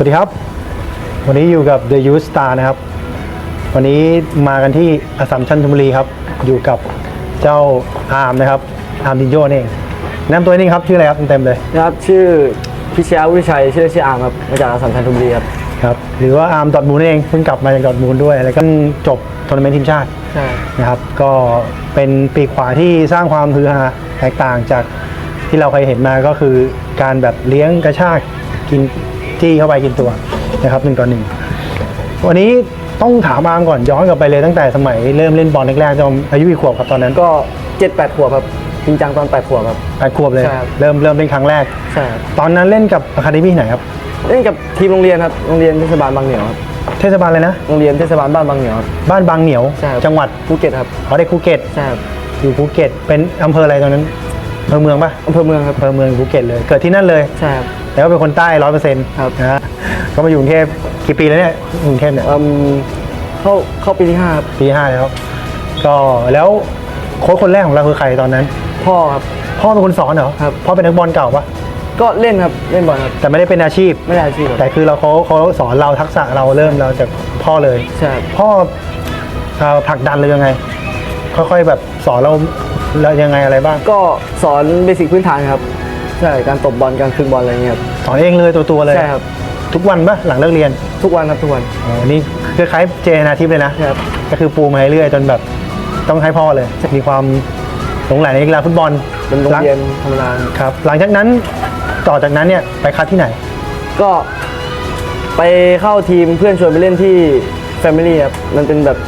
สวัสดีครับ วันนี้อยู่กับ The Youth Star นะครับ วันนี้มากันที่อสสัมชัญธนบุรีครับ อยู่กับเจ้าอาร์มนะครับ อาร์มดินโยนี่เองแนะนำตัวนิดนึงครับ ชื่ออะไรครับเต็มๆเลย นะครับชื่อพิชยาวิชัยชื่อเล่นชื่ออาร์มครับมาจากสัมชัญธนบุรีครับครับ หรือว่าอาร์มดอทมูนเอง เพิ่งกลับมาจากดอทมูนด้วย แล้วก็จบทัวร์นาเมนต์ทีมชาติใช่นะครับ ก็เป็นปีกขวาที่สร้างความฮือฮาแตกต่างจากที่เราเคยเห็นมาก็คือการแบบเลี้ยงกระชากกิน จี้เข้าไปกินตัวนะครับหนึ่งต่อหนึ่งวันนี้ต้องถามอาร์มก่อนย้อนกลับไปเลยตั้งแต่สมัยเริ่มเล่นบอลแรกๆจนอายุกี่ขวบครับตอนนั้นก็เจ็ดแปดขวบครับจริงจังตอนแปดขวบครับ แปดขวบเลยใช่ครับ เริ่มเริ่มเล่นครั้งแรก ใช่ครับตอนนั้นเล่นกับอะคาเดมี่ไหนครับเล่นกับทีมโรงเรียนครับโรงเรียนเทศบาลบางเหนียวครับเทศบาลเลยนะ โรงเรียนเทศบาลบ้านบางเหนียวครับ บ้านบางเหนียว ใช่ครับ จังหวัดภูเก็ตครับอ๋อเด็กภูเก็ต ใช่ครับอยู่ภูเก็ต เป็นอำเภออะไรตอนนั้นอำเภอเมืองปะอำเภอเมืองครับอำเภอเมืองภูเก็ตเลย เกิดที่นั่นเลย ใช่ครับ แล้วก็เป็นคนใต้ร้อยเปอร์เซ็นต์ครับนะฮะก็มาอยู่กรุงเทพกี่ปีแล้วเนี่ยกรุงเทพเนี่ยเอิ่มเข้าเข้าปีที่ห้าครับปีห้าแล้ว ก็แล้วโค้ชคนแรกของเราคือใครตอนนั้น พ่อครับ พ่อเป็นคนสอนเหรอครับ พ่อเป็นนักบอลเก่าปะก็เล่นครับเล่นบอลครับ แต่ไม่ได้เป็นอาชีพ ไม่ได้อาชีพครับแต่คือเราเขาเขาสอนเราทักษะเราเริ่มเราจากพ่อเลย ใช่ครับพ่อเอ่อผลักดันเลยยังไง ค่อยๆแบบสอนเราแล้วยังไงอะไรบ้าง ก็สอนเบสิกพื้นฐานครับ ใช่การตบบอลการคืนบอลอะไรเงี้ยครับ สอนเองเลยตัวตัวๆเลยใช่ครับ ทุกวันปะหลังเลิกเรียนทุกวันครับทุกวัน อ๋อนี่คล้ายๆเจนาทิพย์เลยนะใช่ครับ ก็คือปูมาเรื่อยๆจนแบบต้องให้พ่อเลย มีความหลงใหลในกีฬาฟุตบอลเป็นโรงหลังเรียนธรรมดาครับ หลังจากนั้นต่อจากนั้นเนี่ยไปคัดที่ไหน ก็ไปเข้าทีมเพื่อนชวนไปเล่นที่ Family ครับมันเป็นแบบ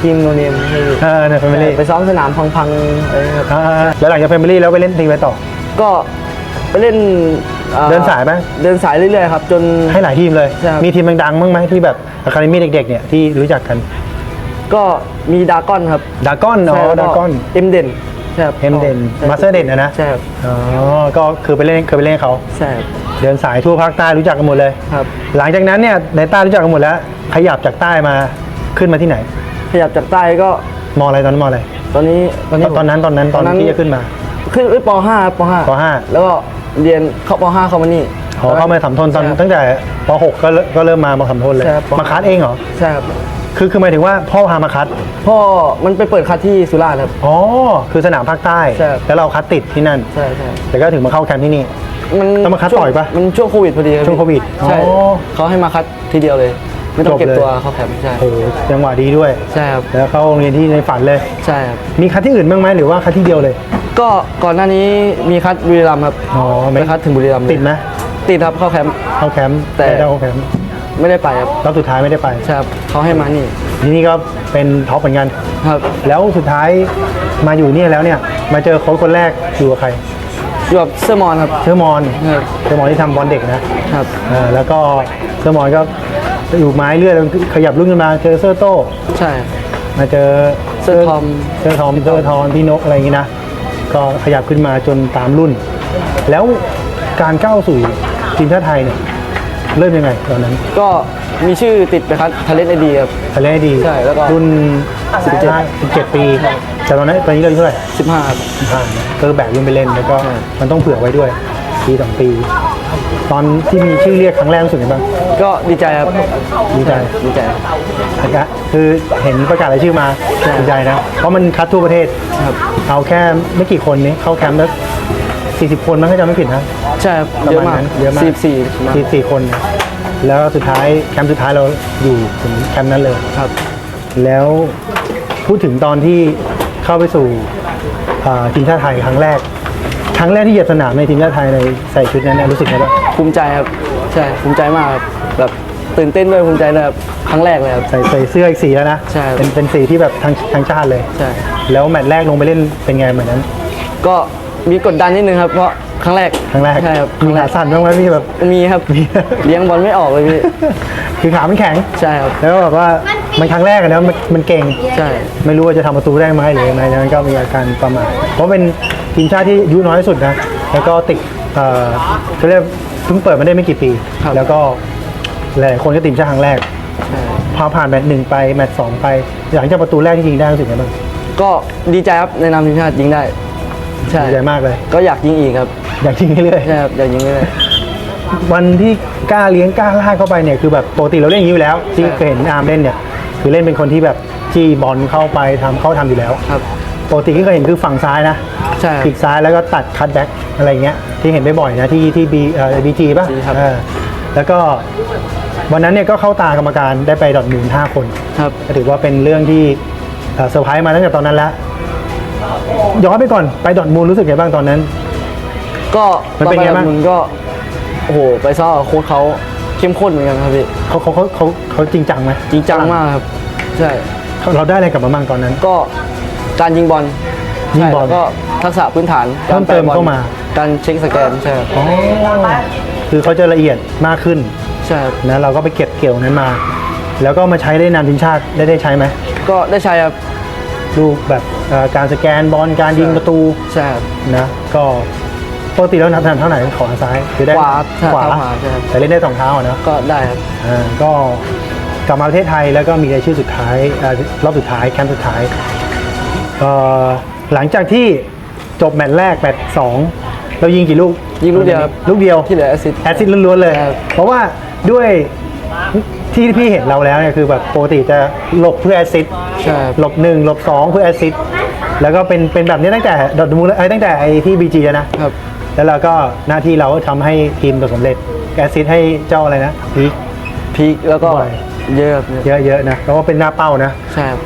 ทีมโนเนมเออในแฟมิลี่ไปซ้อมสนามพังๆอะไรครับ แล้วหลังจากแฟมิลี่แล้วไปเล่นทีมไปต่อ ก็ ไปเล่นอ่เดินสายไหม เดินสายเรื่อยๆครับ จน ให้หลายทีมเลย ใช่ครับ มีทีมดังๆบ้างไหมที่แบบอะคาเดมี่เด็กๆเนี่ยที่รู้จักกันก็มีดากอนครับดากอนอ๋อใช่แล้วดากอน เอ็มเด่นใช่ครับเอ็มเด่นใช่มาสเตอร์เด่นนะนะ ใช่ครับอ๋อ ก็คือไปเล่นเคยไปเล่นกับเขา ใช่ครับเดินสายทั่วภาคใต้รู้จักกันหมดเลย ครับ หลังจากนั้นเนี่ยในใต้รู้จักกันหมดแล้ว ขยับจากใต้มาขึ้นมาที่ไหน ขยับจากใต้ก็มออะไรตอนนั้นมออะไรตอนนี้ตอนนี้ตอนนั้นตอนนั้นตอนที่จะขึ้นมา ขึ้นเอ้ยป .5 ครับป .5 ปห้าแล้วก็เรียนเข้าป .5 เข้ามานี่ขอเข้ามาสัมทนตอนใช่ครับ ตั้งแต่ป .6 ก็เริ่มก็เริ่มมามาสัมทนเลย ใช่ครับ มาคัดเองเหรอ ใช่ครับคือคือหมายถึงว่าพ่อพามาคัด พ่อมันไปเปิดคัดที่สุราษฎร์ครับ อ๋อ คือสนามภาคใต้ ใช่ครับ แล้วเราคัดติดที่นั่น ใช่ใช่แต่ก็ถึงมาเข้าแคมป์ที่นี่ มันต้องมาคัดช่วงต่อยปะมันช่วงโควิดพอดีรับช่วงโควิดใช่อ๋อ เขาให้มาคัดทีเดียวเลย ไม่ต้องเก็บจบเลยตัวเข้าแคมป์ใช่โอ้โหจังหวะดีด้วย ใช่ครับแล้วเข้าโรงเรียนที่ในฝันเลย ใช่ครับมีคัดที่อื่นบ้างไหมหรือว่าคัดที่เดียวเลย ก็ก่อนหน้านี้มีคัดบุรีรัมย์ครับอ๋อไปคัดถึงบุรีรัมย์เลยติดไหมติดครับเข้าแคมป์ เข้าแคมป์แต่ไม่ได้เข้าแคมป์ไม่ได้ไปครับรอบสุดท้ายไม่ได้ไปใช่ครับเขาให้มานี่ทีนี่ก็เป็นท็อปเหมือนกัน ครับแล้วสุดท้ายมาอยู่เนี่ยแล้วเนี่ย มาเจอโค้ชคนแรกอยู่กับใครอยู่กับเซอร์มอนครับ เชอร์มอน ครับ เชอร์มอนที่ทำบอลเด็กนะครับ เออแล้วก็เชอร์มอนก็ อยู่ไม้เรื่อยขยับรุ่นขึ้นมาเจอเซอร์โต้ใช่ มาเจอเซอร์ทอมเซอร์ทอมเซอร์ทอนพี่นกอะไรอย่างงี้นะก็ขยับขึ้นมาจนตามรุ่น แล้วการก้าวสู่ทีมชาติไทยเนี่ยเริ่มยังไงตอนนั้น ก็มีชื่อติดไปคัดท a เลน t ไอดีครับทะเลดีใช่แล้วก็รุ่น17 17ปี แต่ตอนนั้นตอนนี้เราอายุเท่าไหร่15ครับผ่านนะก็คือแบกรุ่นไปเล่นแล้วก็ใช่มันต้องเผื่อไว้ด้วย ปีสองปี ตอนที่มีชื่อเรียกครั้งแรกรู้สึกไงบ้างก็ดีใจครับดีใจดีใจ นะครับคือเห็นประกาศรายชื่อมาใช่ดีใจนะ เพราะมันคัดทั่วประเทศครับเอาแค่ไม่กี่คนนี้เข้าแคมป์แล้ว40คนมั้งถ้าจำไม่ผิดนะ ใช่ครับประเยอะมาณมากนั้นเยอะมากสี่สี่ประมาณ44คน แล้วสุดท้ายแคมป์สุดท้ายเราอยู่ถึงแคมป์นั้นเลย ครับ แล้วพูดถึงตอนที่เข้าไปสู่อ่าทีมชาติไทยครั้งแรกค รั้งแรกที่เหยียบสนามในทีมชาติไทยในใส่ชุดนั้นเนี่ยรู้สึกไงบ้างภูมิใจครับใช่ภูมิใจมากครับแบบตื่นเต้นด้วยภูมิใจเลยครับครั้งแรกเลยครับ ใส่ใส่เสื้ออีกสีแล้วนะใช่เป็นเป็นสีที่แบบทางทางชาติเลย ใช่ แล้วแมตช์แรกลงไปเล่นเป็นไงเหมือนนั้น ก็มีกดดันนิดนึงครับ เพราะครั้งแรกครั้งแรกใช่ครับมีขาสั่นบ้างไหมพี่แบบ มีครับมี เลี้ยงบอลไม่ออกเลยพี่คือขามันแข็ง ใช่ครับ แล้วก็แบบว่ามันครั้งแรกอะนะมันมันเก่ง ใช่ ไม่รู้ว่าจะทำประตูได้ไหมหรือยังไงดังนั้นก็มีอาการประมาทเพราะเป็น ทีมชาติที่อายุน้อยที่สุดนะ แล้วก็ติดเอ่อเขาเรียกเพิ่งเปิดมาได้ไม่กี่ปี ครับ แล้วก็หลายคนก็ทีมชาติครั้งแรกใช่พอผ่านแมตช์หนึ่งไปแมตช์สองไป หลังจากประตูแรกที่ยิงได้รู้สึกไงบ้างก็ดีใจครับในนามทีมชาติยิงได้ ใช่ดีใจมากเลย ก็อยากยิงอีกครับอยากยิงเรื่อยใช่ครับอยากยิงเรื่อยๆวันที่กล้าเลี้ยงกล้าลากเข้าไปเนี่ยคือแบบปกติเราเล่นอย่างนี้อยู่แล้ว ที่เคยเห็นอาร์มเล่นเนี่ยคือเล่นเป็นคนที่แบบจี้บอลเข้าไปทำเข้าทำอยู่แล้ว ครับ ปกติที่เคยเห็นคือฝั่งซ้ายนะใช่ครับปีกซ้ายแล้วก็ตัดคัตแบ็กอะไรเงี้ยที่เห็นบ่อยๆนะที่ที่บีเอ่อบีจีป่ะ BG ครับ เออแล้วก็วันนั้นเนี่ยก็เข้าตากรรมการได้ไปดอทมูล5คน ครับ ก็ถือว่าเป็นเรื่องที่เอ่อเซอร์ไพรส์มาตั้งแต่ตอนนั้นแล้ว ย้อนไปก่อนไปดอทมูลรู้สึกไงบ้างตอนนั้น ก็มันเป็นไงบ้าง มันก็โอ้โหไปซ้อมกับโค้ชเขาเข้มข้นเหมือนกันครับพี่เขาเขาเขาเขาเขาจริงจังไหมจริงจังมากครับ ใช่เขาเราได้อะไรกลับมาบ้างตอนนั้น ก็ การยิงบอลยิงบอล ใช่แล้วก็ทักษะพื้นฐานเพิ่มเติมกรแปรบอลเข้ามา การเช็คสแกนใช่ครับอ๋อคือเขาจะละเอียดมากขึ้นใช่ครับนะเราก็ไปเก็บเกี่ยวนั้นมา แล้วก็มาใช้ได้นามทีมชาติได้ได้ใช้ไหมก็ได้ใช้ครับดูแบบเอ่อการสแกนบอลการยิงประตูใช่ครับ นะก็ปกติแล้วนับถนัดเท่าไหร่ขวาซ้ายคือได้ขวาขวาเท้าขวาใช่ครับ แต่เล่นได้สองเท้าอะเนาะก็ได้ครับ อ่าก็กลับมาประเทศไทยแล้วก็มีรายชื่อสุดท้ายเอ่อรอบสุดท้ายแคมป์สุดท้ายเอ่อ หลังจากที่จบแมตช์แรกแมตช์สองเรายิงกี่ลูกยิงลูกเดียวครับลูกเดียวที่เหลือแอสซิสต์แอซิดล้วนๆเลยครับเพราะว่าด้วยที่พี่เห็นเราแล้วเนี่ยคือแบบปกติจะหลบเพื่อแอซิดใช่ครับหลบหนึ่งหลบสองเพื่อแอซิดแล้วก็เป็นเป็นแบบนี้ตั้งแต่ดอทมูลไอ้ยตั้งแต่ไอ้ที่บีจีนะครับแล้วเราก็หน้าที่เราก็ทำให้ทีมประสบความสำเร็จแอซิดให้เจ้าอะไรนะพีคพีคแล้วก็บ่อยเยอะครับเยอะๆนะแล้วก็เป็นหน้าเป้านะใช่ครับ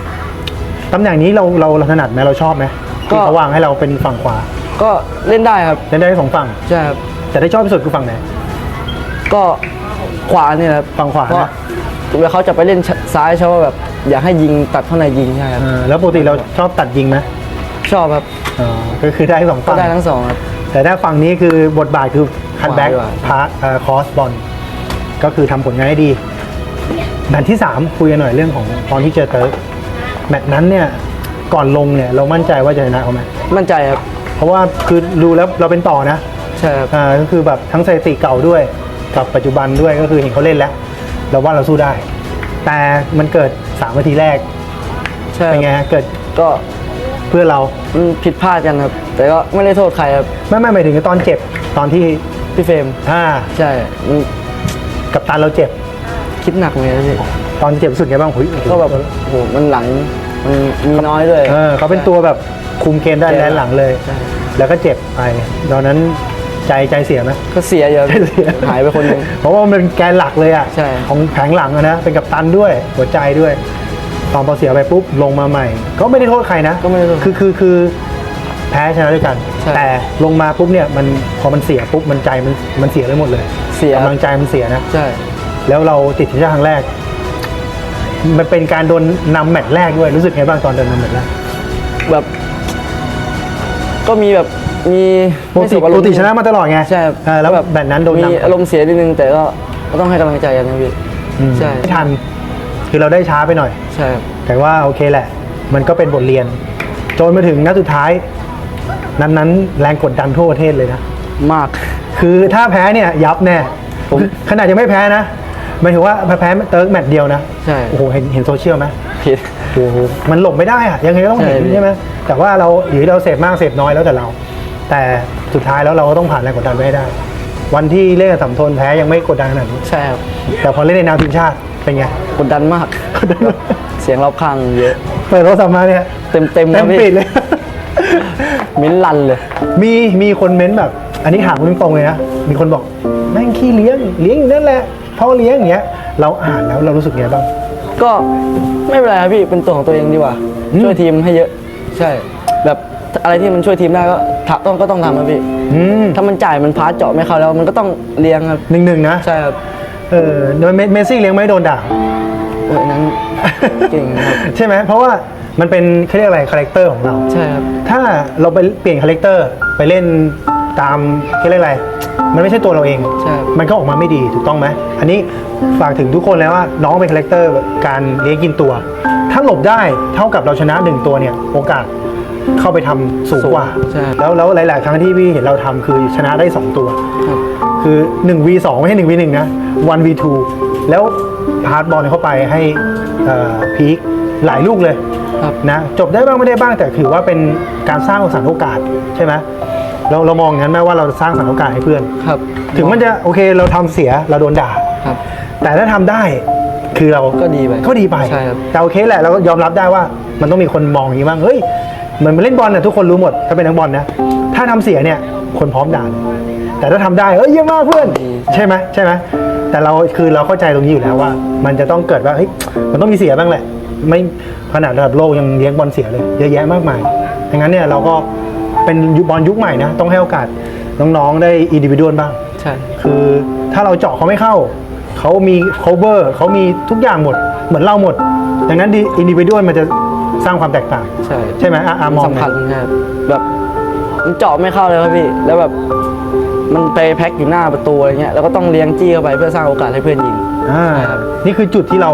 ตำแหน่งนี้เราเราเราถนัดไหมเราชอบไหมก็ ที่เขาวางให้เราเป็นฝั่งขวาก็เล่นได้ครับเล่นได้ทั้งสองฝั่ง ใช่ครับแต่ได้ชอบที่สุดคือฝั่งไหน ก็ขวาเนี่ยครับฝั่งขวานะเพราะเวลาเขาจะไปเล่นซ้ายเขาว่าแบบ อยากให้ยิงตัดเข้าในยิงใช่ครับ เออแล้วปกติเราชอบตัดยิงไหมชอบครับอ๋อก็คือได้ทั้งสองก็ฝั่ง ได้ทั้งสองครับ แต่ถ้าฝั่งนี้คือบทบาทคือคันแบ็กขวาดีกว่า พาคอสบอลก็คือทำผลงานได้ดีแมตช์ที่ 3 คุยกันหน่อยเรื่องของตอนที่เจอเติร์ก แมตช์นั้นเนี่ยก่อนลงเนี่ยเรามั่นใจว่าจะชนะเขาไหมมั่นใจครับเพราะว่าคือดูแล้วเราเป็นต่อนะใช่ครับอ่าก็คือแบบทั้งสถิติเก่าด้วยกับปัจจุบันด้วยก็คือเห็นเขาเล่นแล้ว เราว่าเราสู้ได้ แต่มันเกิด3นาทีแรกใช่เป็นไงฮะเกิดก็เพื่อเรามันผิดพลาดกันครับ แต่ก็ไม่ได้โทษใครครับไม่ไม่หมายถึงตอนเจ็บตอนที่พี่เฟรมอ่าใช่มันกับตันเราเจ็บ คิดหนักเลยนะพี่ ตอนเจ็บรู้สึกไงบ้างหุยก็แบบโอ้โหมันหลังมันมีน้อยด้วยเออเขาเป็นตัวแบบคุมเกมได้แลนหลังเลยใช่แล้วก็เจ็บไปตอนนั้นใจใจเสียไหมก็เสียเยอะเสียหายไปคนหนึ่งเพราะว่ามันเป็นแกนหลักเลยอะใช่ของแผงหลังอะนะเป็นกัปตันด้วยหัวใจด้วย ตอนพอเสียไปปุ๊บลงมาใหม่ ก็ไม่ได้โทษใครนะก็ไม่ได้โทษคือคือคือแพ้ชนะด้วยกันใช่แต่ลงมาปุ๊บเนี่ยมันพอมันเสียปุ๊บมันใจมันมันเสียไปหมดเลยเสียกำลังใจมันเสียนะใช่แล้วเราติดทีมชาติครั้งแรก มันเป็นการโดนนำแมตช์แรกด้วยรู้สึกไงบ้างตอนโดนนำแมตช์แรกแบบ ก็มีแบบมีปกติไม่สบอารปมกณ์ติชนะมาตลอดไงใช่ครับเออแล้วแบบแมตช์นั้นโดนมีนำอารมณ์เสียนิดนึงแต่ก็ก็ต้องให้กำลังใจกันนะพี่อืมใช่ไม่ทัน คือเราได้ช้าไปหน่อย ใช่ครับแต่ว่าโอเคแหละ มันก็เป็นบทเรียน จนมาถึงนัดสุดท้าย นั้นนั้นแรงกดดันทั่วประเทศเลยนะ มาก คือถ้าแพ้เนี่ยยับแน่ผม ขนาดยังไม่แพ้นะ หมายถึงว่าแพ้เติร์กแมตช์เดียวนะใช่ โอ้โหเห็นเห็นโซเชียลไหมผิด โอ้โหมันหลบไม่ได้อะยังไงก็ต้องเห็นใช่ ใช่ไหมแต่ว่าเราอยู่ที่เราเสพมากเสพน้อยแล้วแต่เรา แต่สุดท้ายแล้วเราก็ต้องผ่านแรงกดดันไปให้ได้ วันที่เล่นกับสัมทนแพ้ยังไม่กดดันขนาดนี้ใช่ครับแต่พอเล่นในนามทีมชาติเป็นไง กดดันมาก เสียงรอบข้างเยอะ เปิดโทรศัพท์มาเนี่ยเต็มเต็มเต็นะมพี่ปิดเลย มิ้นลันเลย มีมีคนเม้นแบบ อันนี้ถามคุณตรงๆเลยนะ มีคนบอกแม่งขี้เลี้ยงเลี้ยงอยู่นั่นแหละ พ่อเลี้ยงอย่างเงี้ยเราอ่านแล้วเรารู้สึกไงบ้าง ก็ไม่เป็นไรครับพี่เป็นตัวของตัวเองดีกว่า อืม ช่วยทีมให้เยอะ ใช่ แบบอะไรที่มันช่วยทีมได้ก็ทำต้องก็ต้องทำครับพี่ อืมถ้ามันจ่ายมันพาสเจาะไม่เข้าแล้ว มันก็ต้องเลี้ยงครับ หนึ่งหนึ่งนะใช่ครับเออโดยเมเมสซี่เลี้ยงไม่โดนด่า โอ้ยนั้น เก่งครับ ใช่ไหมเพราะว่ามันเป็นเขาเรียกอะไรคาแรคเตอร์ของเรา ใช่ครับ ถ้าเราไปเปลี่ยนคาแรคเตอร์ไปเล่น ตามเขาเรียกอะไร มันไม่ใช่ตัวเราเอง ใช่ครับมันก็ออกมาไม่ดีถูกต้องไหมอันนี้ฝากถึงทุกคนแล้วว่าน้องเป็นคาแรคเตอร์การเลี้ยงกินตัว ถ้าหลบได้เท่ากับเราชนะหนึ่งตัวเนี่ยโอกาสเข้าไปทำสูงกว่าใช่ แล้วแล้วหลาย ๆ ครั้งที่พี่เห็นเราทำคือชนะได้2ตัว ครับคือ 1 v 2ไม่ใช่1 v 1นะ 1 v 2แล้วพาสบอลเข้าไปให้เอ่อพีคหลายลูกเลยครับ นะจบได้บ้างไม่ได้บ้างแต่ถือว่าเป็นการสร้างโอกาสโอกาสใช่ไหม เราเรามองอย่างนั้นไหมว่าเราสร้างสรรค์โอกาสให้เพื่อน ครับถึงมันจะโอเคเราทำเสียเราโดนด่า ครับ แต่ถ้าทำได้คือเราก็ดีไปก็ดีไปใช่ครับ แต่โอเคแหละเราก็ยอมรับได้ว่ามันต้องมีคนมองอย่างนี้บ้างเฮ้ยเหมือนเล่นบอลน่ะทุกคนรู้หมดถ้าเป็นนักบอลนะถ้าทำเสียเนี่ยคนพร้อมด่าแต่ถ้าทำได้เอ้ยเยี่ยมมากเพื่อน ใช่ไหมใช่ไหมแต่เราคือเราเข้าใจตรงนี้อยู่แล้วว่า มันจะต้องเกิดว่าเฮ้ยมันต้องมีเสียบ้างแหละ ไม่ขนาดระดับโลกยังเลี้ยงบอลเสียเลยเยอะแยะมากมายดังนั้นเนี่ยเราก็ เป็นบอลยุคใหม่นะ ต้องให้โอกาสน้องๆได้อินดิวิดวลบ้าง ใช่ คือถ้าเราเจาะเขาไม่เข้า เขามี cover เขามีทุกอย่างหมด เหมือนเราหมด ดังนั้นอินดิวิดวลมันจะสร้างความแตกต่าง ใช่ ใช่ไหมอะอะมองสำคัญนะครับแบบ มันเจาะไม่เข้าเลยครับพี่ แล้วแบบมันไปแพ็คอยู่หน้าประตูอะไรเงี้ย แล้วก็ต้องเลี้ยงจี้เข้าไปเพื่อสร้างโอกาสให้เพื่อนยิง อ่าใช่ครับนี่คือจุดที่เรา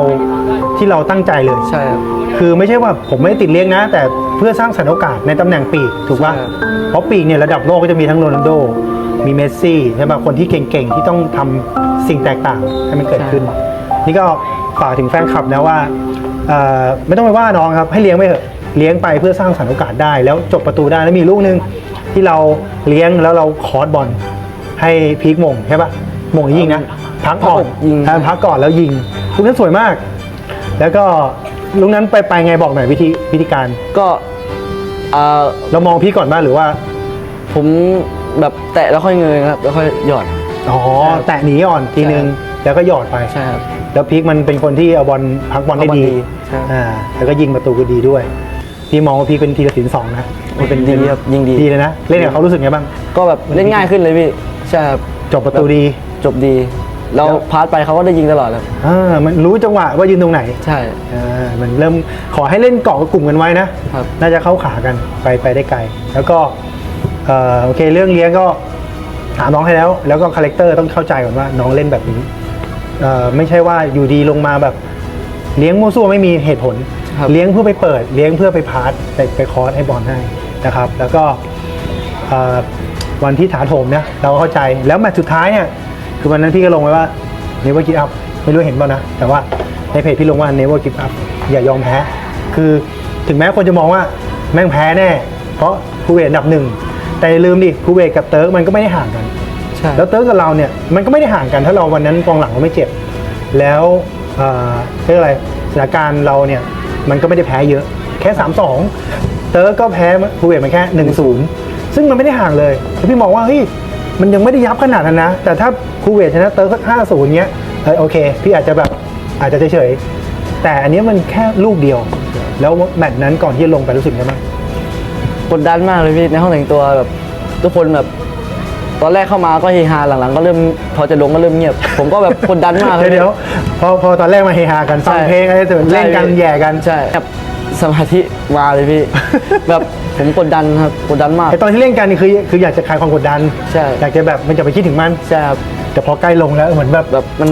ที่เราตั้งใจเลย ใช่ครับ คือไม่ใช่ว่าผมไม่ได้ติดเลี้ยงนะ แต่เพื่อสร้างสรรค์โอกาสในตำแหน่งปีกถูกป่ะใช่เพราะปีกเนี่ยระดับโลกก็จะมีทั้งโรนัลโด มีเมสซี่ใช่ป่ะคนที่เก่งๆ ที่ต้องทำสิ่งแตกต่างให้มันเกิดขึ้น นี่ก็ฝากถึงแฟนคลับนะว่าเอ่อไม่ต้องไปว่าน้องครับให้เลี้ยงไปเถอะเลี้ยงไปเพื่อสร้างสรรค์โอกาสได้ แล้วจบประตูได้แล้วมีลูกหนึง ที่เราเลี้ยงแล้วเราคอร์สบอลให้พีคมงใช่ป่ะมงยิงนะพักก่อนยิงอ่าพักก่อนแล้วยิงลูกนั้นสวยมาก แล้วก็ลูกนั้นไปไปไงบอกหน่อยวิธีวิธีการก็เอ่อเรามองพี่ก่อนบ้างหรือว่า ผมแบบแตะแล้วค่อยเงยครับแล้วค่อยหยอดอ๋อแตะหนีก่อนทีนึงแล้วก็หยอดไปใช่ครับแล้วพีคมันเป็นคนที่เอาบอลพักบอลได้ดีพักบอลดีใช่อ่าแล้วก็ยิงประตูก็ดีด้วย พี่มองว่าพีคเป็นทีละสินสองนะเป็นดีครับยิงดี ดีเลยนะเล่นกับเขารู้สึกไงบ้าง ก็แบบเล่นง่ายขึ้นเลยพี่ใช่ครับจบประตูดี จบดีเราแล้วพาสไปเขาก็ได้ยิงตลอดครับอ่ามันรู้จังหวะว่ายืนตรงไหนใช่อ่ามันเริ่มขอให้เล่นเกาะกับกลุ่มกันไว้นะครับน่าจะเข้าขากันไปไปได้ไกล แล้วก็เอ่อโอเคเรื่องเลี้ยงก็ถามน้องให้แล้ว แล้วก็คาแรคเตอร์ต้องเข้าใจก่อนว่าน้องเล่นแบบนี้เอ่อไม่ใช่ว่าอยู่ดีลงมาแบบเลี้ยงมั่วซั่วไม่มีเหตุผลครับ เลี้ยงเพื่อไปเปิด เลี้ยงเพื่อไปพาสไปไปคอร์สให้บอลให้นะครับ แล้วก็เอ่อวันที่ถาโถมเนี่ยเราก็เข้าใจแล้วแมตช์สุดท้ายเนี่ยคือวันนั้นพี่ก็ลงไว้ว่า never give up ไม่รู้เห็นเปล่านะ แต่ว่าในเพจพี่ลงว่า never give up อย่ายอมแพ้ คือถึงแม้คนจะมองว่าแม่งแพ้แน่ เพราะคูเวตอันดับหนึ่งแต่อย่าลืมดิคูเวตกับเติร์กมันก็ไม่ได้ห่างกันใช่แล้วเติร์กกับเราเนี่ยมันก็ไม่ได้ห่างกันถ้าเราวันนั้นกองหลังเราไม่เจ็บ แล้วเอ่อเรียกอะไรสถานการณ์เราเนี่ย มันก็ไม่ได้แพ้เยอะแค่ 3-2 เติร์กก็แพ้คูเวตมันแค่ 1-0 ซึ่งมันไม่ได้ห่างเลยแล้วพี่มองว่าเฮ้ยมันยังไม่ได้ยับขนาดนั้นนะ แต่ถ้าคูเวตชนะเติร์กสัก 5-0 เงี้ยเออโอเค พี่อาจจะแบบอาจจะเฉยๆแต่อันเนี้ยมันแค่ลูกเดียว แล้วแมตช์นั้นก่อนที่จะลงไปรู้สึกไงบ้างกดดันมากเลยพี่ในห้องแต่งตัวแบบทุกคนแบบ ตอนแรกเข้ามาก็เฮฮาหลังๆ ก็เริ่มพอจะลงก็เริ่มเงียบ ผมก็แบบกดดันมากเลยเดี๋ยวๆพอพอตอนแรกมาเฮฮากันฟังใช่เพลงอะไรแต่เล่นกันใช่พี่แย่กัน ใช่แบบสมาธิมาเลยพี่ แบบผมกดดันครับกดดันมากไอตอนที่เล่นกันนี่คือคืออยากจะคลายความกดดันใช่อยากจะแบบมันจะไปคิดถึงมันใช่ครับแต่พอใกล้ลงแล้วเหมือนแบบแบบมัน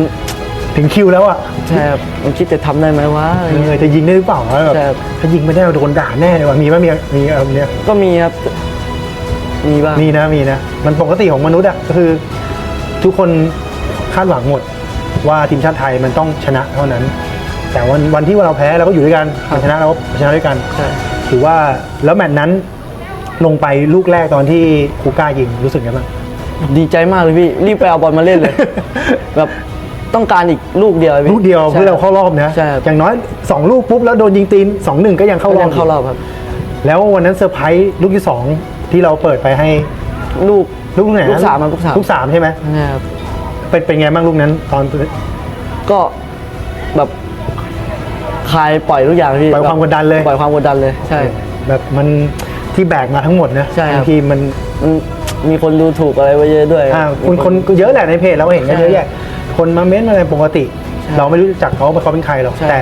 ถึงคิวแล้วอะใช่ครับมันคิดจะทำได้ไหมวะอะไรเอเงี้อยจะยิงได้หรือเปล่าวะแบบใช่ครับถ้ายิงไม่ได้เราโดนด่าแน่เลยว่ะมีไหมมีมีเออเนี่ยก็มีครับ มีบ้าง มีนะมีนะ มันปกติของมนุษย์อะก็คือ ทุกคนคาดหวังหมดว่าทีมชาติไทยมันต้องชนะเท่านั้น แต่วันวันที่เราแพ้เราก็อยู่ด้วยกันมันชนะเราก็ชนะด้วยกันใช่ ถือว่าแล้วแมตช์นั้นลงไปลูกแรกตอนที่คูก้ายิงรู้สึกไงบ้าง ดีใจมากเลยพี่ รีบไปเอาบอลมาเล่นเลย แบบต้องการอีกลูกเดียวพี่ลูกเดียวใช่ เพื่อเราเข้ารอบนะใช่ครับ อย่างน้อย 2 ลูกปุ๊บแล้วโดนยิงตีน2 1 ก็ยังเข้ารอบยังเข้ารอบครับ แล้ววันนั้นเซอร์ไพรส์ลูกที่ 2 ที่เราเปิดไปให้ลูก ลูกไหนนะลูกสามครับลูกสาม ลูกสามใช่ไหมนะครับเป็นเป็นไงบ้างลูกนั้นตอนก็แบบคลายปล่อยทุกอย่างพี่ปล่อยความกดดันเลยปล่อยความกดดันเลย ใช่ แบบมันที่แบกมาทั้งหมดนะใช่ครับ บางทีมันมันมีคนดูถูกอะไรไว้เยอะด้วยอ่าคุณคนก็เยอะแหละในเพจเราก็เห็นกันใช่เยอะแยะคนมาเม้นต์อะไรปกติใช่เราไม่รู้จักเขาว่าเขาเป็นใครหรอกใช่ แต่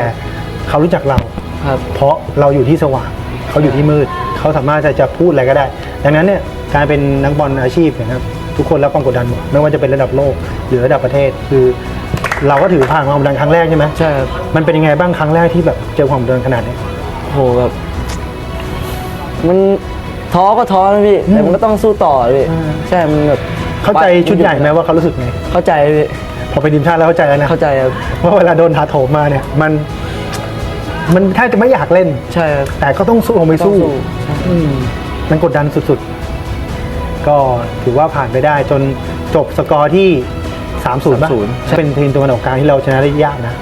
เขารู้จักเรา ครับ เพราะเราอยู่ที่สว่างเขาอยู่ที่มืด เขาสามารถจะจะพูดอะไรก็ได้ ดังนั้นเนี่ยการเป็นนักบอลอาชีพเนยครับทุกคนรับความกดดันหมดไม่ว่าจะเป็นระดับโลกหรือระดับประเทศคือ เราก็ถือผ่านความกดดันครั้งแรกใช่ไหมใช่ครับมันเป็นยังไงบ้างครั้งแรกที่แบบเจอความกดดันขนาดนี้ โหแบบมันท้อก็ท้อนะพี่แต่มันก็ต้องสู้ต่อพี่อืม ใช่มันแบบเข้าใจชุดใหญ่ไหมว่าเขารู้สึกไงเข้าใจพี่พอไปทีมชาติแล้วเข้าใจแล้วนะเข้าใจครับ ว่าเวลาโดนถาโถมมาเนี่ยมัน มันแทบจะไม่อยากเล่น ใช่ครับ แต่ก็ต้องสู้ลงไปต้องสู้สู้ใช่ อืมมันกดดันสุดก็ถือว่าผ่านไปได้จนจบสกอร์ที่ 3-0ป่ะ3-0เป็นทีมตัวกันออกกลางที่เราชนะได้ยากนะ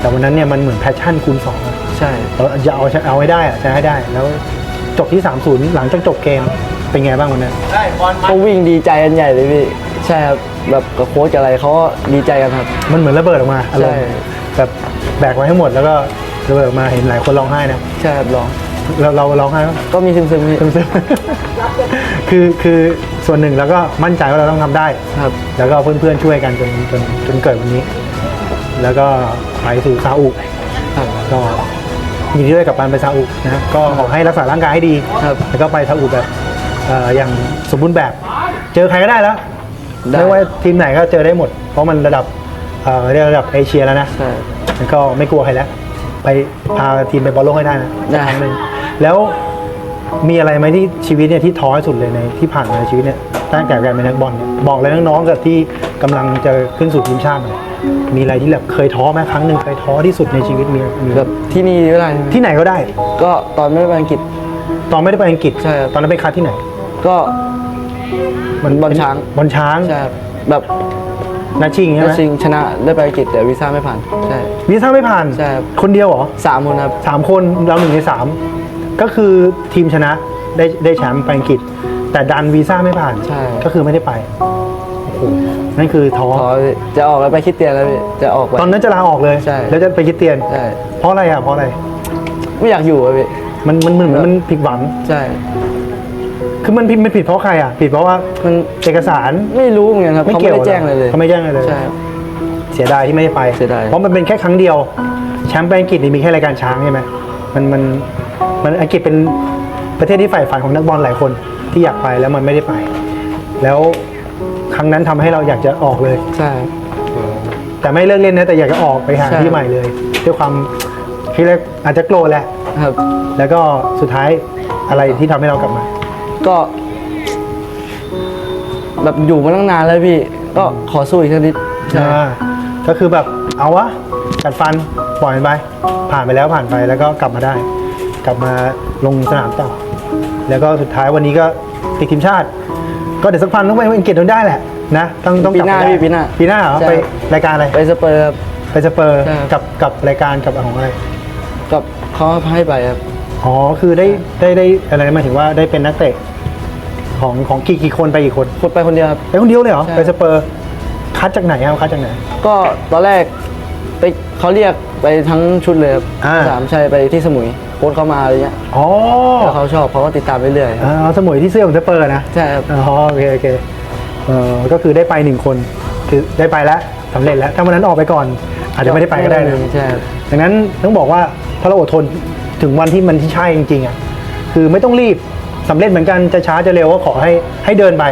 แต่วันนั้นเนี่ยมันเหมือนแพชชั่นคูณ2อะใช่ เราจะเอาเอาให้ได้อะชนะให้ได้ แล้วจบที่ 3-0 หลังจากจบเกมเป็นไงบ้างวันนั้น ก็วิ่งดีใจกันใหญ่เลยพี่ ใช่ครับ แบบกับโค้ชกับอะไรเขาก็ดีใจกันครับ มันเหมือนระเบิดออกมาอารมณ์ใช่แบบแบกไว้ให้หมดแล้วก็ ระเบิดออกมาเห็นหลายคนร้องไห้นะใช่ครับลองเราเราร้องไห้ปะก็มีซึมๆพี่ซึมๆ คือคือส่วนหนึ่งแล้วก็มั่นใจว่าเราต้องทำได้ ครับ แล้วก็เพื่อนๆช่วยกันจนจนจนเกิดวันนี้ แล้วก็ไปสู่ซาอุครับก็ยินดีด้วยกับการไปซาอุนะก็ขอให้รักษาร่างกายให้ดี ครับ แล้วก็ไปซาอุแบบเอ่ออย่างสมบูรณ์แบบ เจอใครก็ได้แล้ว ได้ ไม่ว่าทีมไหนก็เจอได้หมด เพราะมันระดับเอ่อเรียกระดับเอเชียแล้วนะ ใช่มันก็ไม่กลัวใครแล้ว ไปพาทีมไปบอลโลกให้ได้นะได้ ครั้งหนึ่งแล้วมีอะไรไหมที่ชีวิตเนี่ยที่ท้อที่สุดเลยในที่ผ่านมาในชีวิตเนี่ยตั้งแต่การเป็นนักบอลเนี่ยบอกเลยน้องๆกับที่กำลังจะขึ้นสู่ทีมชาติเนี่ยมีอะไรที่แบบเคยท้อไหมครั้งหนึ่งเคยท้อที่สุดในชีวิตมีมีแบบที่นี่ไม่ได้ใช่ไหมที่ไหนก็ได้ ก็ตอนไม่ได้ไปอังกฤษ ตอนไม่ได้ไปอังกฤษใช่ครับ ตอนนั้นไปคัดที่ไหนก็มันบอลช้าง บอลช้าง ใช่ครับแบบ นาชิงใช่ไหมชิงชนะได้ไปอังกฤษแต่วีซ่าไม่ผ่าน ใช่ วีซ่าไม่ผ่าน ใช่ครับ คนเดียวเหรอสามคนครับ สามคนเราหนึ่งในสามก็คือทีมชนะได้ได้แชมป์ไปอังกฤษ แต่ดันวีซ่าไม่ผ่านใช่ ก็คือไม่ได้ไปโอ้โหนั่นคือท้อพอจะออกแล้วไปคริดเตียนแล้วพี่จะออกไป ตอนนั้นจะลาออกเลยใช่ แล้วจะไปคิดเตียน ใช่เพราะอะไรอะเพราะอะไร ไม่อยากอยู่อะพี่ มันมันมันเหมือนมันผิดหวัง ใช่ คือมันผิดมันผิดเพราะใครอะ ผิดเพราะว่ามันเอกสารไม่รู้เหมือนกันครับไม่เขาเกี่ไม่ยวได้แจ้งเลยเลยเขาไม่แจ้งเลยเลย ใช่ครับ เสียดายที่ไม่ได้ไปเสียดาย เพราะมันเป็นแค่ครั้งเดียว แชมป์ไปอังกฤษนี่มีแค่รายการช้างใช่ไหมมันมันมันอังกฤษเป็นประเทศที่ใฝ่ฝันของนักบอลหลายคนที่อยากไปแล้วมันไม่ได้ไป แล้วครั้งนั้นทำให้เราอยากจะออกเลย ใช่ แต่ไม่เลิกเล่นนะแต่อยากจะออกไปหาใช่ ที่ใหม่เลย ด้วยความที่เรียกอาจจะโกรธแหละ ครับ แล้วก็สุดท้ายอะไรที่ทำให้เรากลับมา ก็ แบบอยู่มาตั้งนานแล้วพี่ ก็ขอสู้อีกสักนิดใช่อ่าก็คือแบบเอาวะกัดฟันปล่อยมันไปผ่านไปแล้วผ่านไปแล้วก็กลับมาได้ กลับมาลงสนามต่อ แล้วก็สุดท้ายวันนี้ก็ติดทีมชาติ ก็เดี๋ยวสักพันต้องไปอังกฤษจนได้แหละนะต้องต้องกลับปีหน้ามาได้พี่ปีหน้าปีหน้าเหรอใช่ ไปรายการอะไรไปสเปอร์ครับ ไปสเปอร์ใช่ครับ กับกับรายการกับของอะไรกับเขาให้ไปครับ อ๋อคือได้ได้ได้อะไรหมายถึงว่าได้เป็นนักเตะ ของของกี่กี่คนไปกี่คนคนไปคนเดียวครับ ไปคนเดียวเลยเหรอใช่ ไปสเปอร์คัดจากไหนครับคัดจากไหน ก็ตอนแรกไปเขาเรียกไปทั้งชุดเลยครับอ่า สามชัยไปที่สมุยโค้ชเขามาอะไรเงี้ยอ๋อแล้วเขาชอบเขาก็ติดตามไปเรื่อยครับอ่าสมุยที่เสื้อของสเปอร์นะใช่ครับ อ๋อโอเคโอเคเอ่อก็คือได้ไปหนึ่งคนคือได้ไปแล้วสำเร็จแล้วถ้าวันนั้นออกไปก่อน อาจจะไม่ได้ไปก็ได้นะ ใช่ครับ ดังนั้นต้องบอกว่าถ้าเราอดทนถึงวันที่มันที่ใช่จริงๆอะคือไม่ต้องรีบ สำเร็จเหมือนกันจะช้าจะเร็วก็ขอให้ให้เดินไป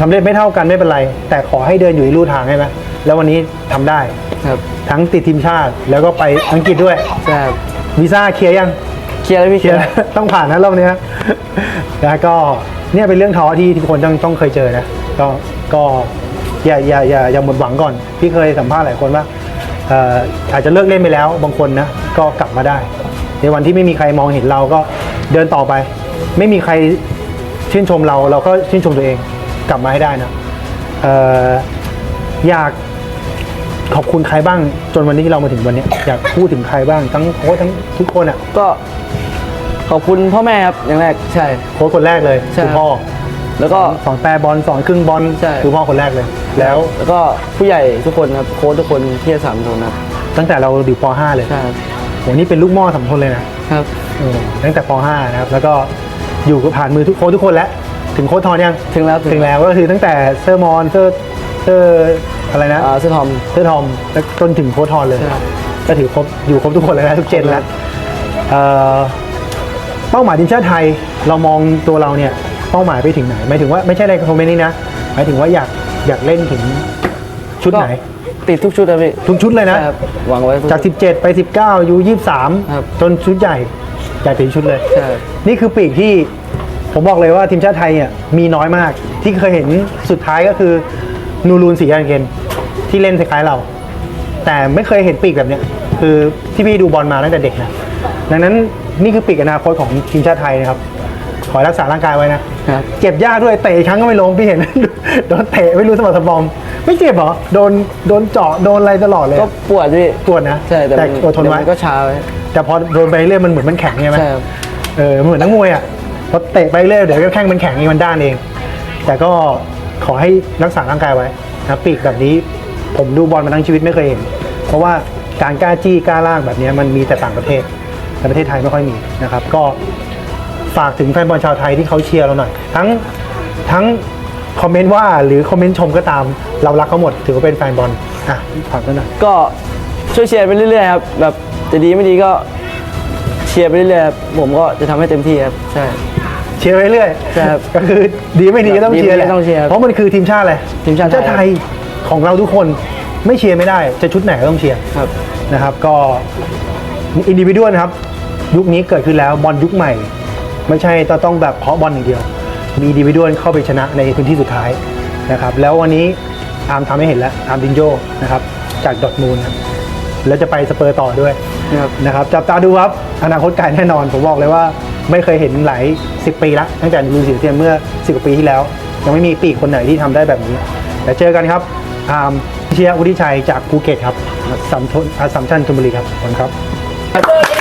สำเร็จไม่เท่ากันไม่เป็นไร แต่ขอให้เดินอยู่ในลู่ทางใช่ไหมแล้ววันนี้ทำได้ ครับทั้งติดทีมชาติแล้วก็ไปอังกฤษด้วยใช่ครับวีซ่าเคลียร์ยัง เคลียร์แล้วพี่เคเคลีลียยร์ร์ ต้องผ่านนะรอบเนี้ยแล้วก็เนี่ยเป็นเรื่องท้อที่ทุกคนต้องต้องเคยเจอนะก็ก็อย่าอย่าอย่าอย่าหมดหวังก่อน พี่เคยสัมภาษณ์หลายคนว่าเอ่ออาจจะเลิกเล่นไปแล้วบางคนนะก็กลับมาได้ ในวันที่ไม่มีใครมองเห็นเราก็เดินต่อไป ไม่มีใครชื่นชมเราเราก็ชื่นชมตัวเองกลับมาให้ได้นะเอ่ออยากขอบคุณใครบ้างจนวันนี้ที่เรามาถึงวันเนี้ยอยากพูดถึงใครบ้างทั้งโค้ชทั้งทุกคนอะก็ขอบคุณพ่อแม่ครับอย่างแรกใช่ โค้ชคนแรกเลยใช่ คือพ่อแล้วก็ สอนแปรบอลสอนครึ่งบอลใช่ คือพ่อคนแรกเลย แล้วแล้วก็ผู้ใหญ่ทุกคนครับโค้ชทุกคนที่สามคนครับตั้งแต่เราอยู่ป .5 เลยใช่ครับโหนี่เป็นลูกหม้อสำทนเลยนะครับเออตั้งแต่ป .5 นะครับแล้วก็อยู่กับผ่านมือทุกโค้ชทุกคนแล้วถึงโค้ชทอนยังถึงแล้วถึงแล้วก็คือตั้งแต่เซอร์มอนเซอร์เซอร์อะไรนะอ่าเสื้อทอม เซอร์ทอมแล้วจนถึงโค้ชทอนเลย ใช่ก็ถือครบอยู่ครบทุกคนเลยนะทุกเจนแล้วเอ่อเป้าหมายทีมชาติไทยเรามองตัวเราเนี่ยเป้าหมายไปถึงไหนหมายถึงว่าไม่ใช่ในคอมเมนต์นี้นะหมายถึงว่าอยากอยากเล่นถึงชุดไหน ติดทุกชุดครับพี่ทุกชุดเลยนะ ใช่ครับหวังไว้ทุ จาก 17 ไป 19ยูครับ 23 จนชุดใหญ่ ใหญ่ถึงชุดเลย ใช่ครับนี่คือปีกที่ผมบอกเลยว่าทีมชาติไทยเนี่ยมีน้อยมากที่เคยเห็นสุดท้ายก็คือนูรูนสีอังเกนที่เล่นคล้ายๆเรา แต่ไม่เคยเห็นปีกแบบเนี้ยคือที่พี่ดูบอลมาตั้งแต่เด็กนะดังนั้นนี่คือปีกอนาคตของทีมชาติไทยนะครับ ขอรักษาร่างกายไว้นะ ครับเจ็บยากด้วยเตะอีกครั้งก็ไม่ลงพี่เห็น โดนเตะไม่รู้สมบัติสมบอมไม่เจ็บเหรอโดนโดนเจาะโดนอะไรตลอดเลยก็ปวดพี่ปวดนะใช่แต่มันอดทนไว้แต่มัก็ชาไว้แต่พอโดนไปเรื่อยมันเหมือนมันแข็งใช่ไหม ใช่ครับ เออมันเหมือนนักมวยอะพอเตะไปเรื่อยเดี๋ยวก็แข้งมันแข็งเองมันด้านเอง แต่ก็ขอให้รักษาร่างกายไว้นะปีกแบบนี้ ผมดูบอลมาทั้งชีวิตไม่เคยเห็น เพราะว่าการกล้าจี้กล้าลากแบบนี้มันมีแต่ต่างประเทศแต่ประเทศไทยไม่ค่อยมีนะครับ ก็ ฝากถึงแฟนบอลชาวไทยที่เขาเชียร์เราหน่อย ทั้งทั้งคอมเมนต์ว่าหรือคอมเมนต์ชมก็ตามเรารักเขาหมด ถือว่าเป็นแฟนบอลอะฝากกันหน่อยก็ช่วยเชียร์ไปเรื่อยๆครับแบบจะดีไม่ดีก็เชียร์ไปเรื่อยๆครับผมก็จะทำให้เต็มที่ครับใช่ เชียร์ไปเรื่อยใช่ครับก็คือดีไม่ดีก็ต้องดีไม่ดีเชียร์แหละก็ต้องเชียร์เพราะมันคือทีมชาติเลยทีมชาติไทย ไทยของเราทุกคนไม่เชียร์ไม่ได้ จะชุดไหนก็ต้องเชียร์ ครับ นะครับก็อินดิวิดวนะครับ ยุคนี้เกิดขึ้นแล้วบอลยุคใหม่ ไม่ใช่ต้องต้องแบบเพาะบอลอย่างเดียว มีอินดิวิดวเข้าไปชนะในพื้นที่สุดท้ายนะครับแล้ววันนี้อาร์มทำให้เห็นแล้วอาร์มดินโยนะครับจากดอร์ทมูลครับแล้วจะไปสเปอร์ต่อด้วยครับนะครับจับตาดูครับอนาคตไกลแน่นอนผมบอกเลยว่าไม่เคยเห็นหลาย 10 ปีละตั้งแต่ลูซิเทียนเมื่อ 10 กว่าปีที่แล้ว ยังไม่มีปีกคนไหนที่ทำได้แบบนี้ แต่เจอกันครับอาร์มพิเชียวุฒิชัยจากภูเก็ตครับสัมทนอาสัมชัญชลบุรีครับขอบคุณครับ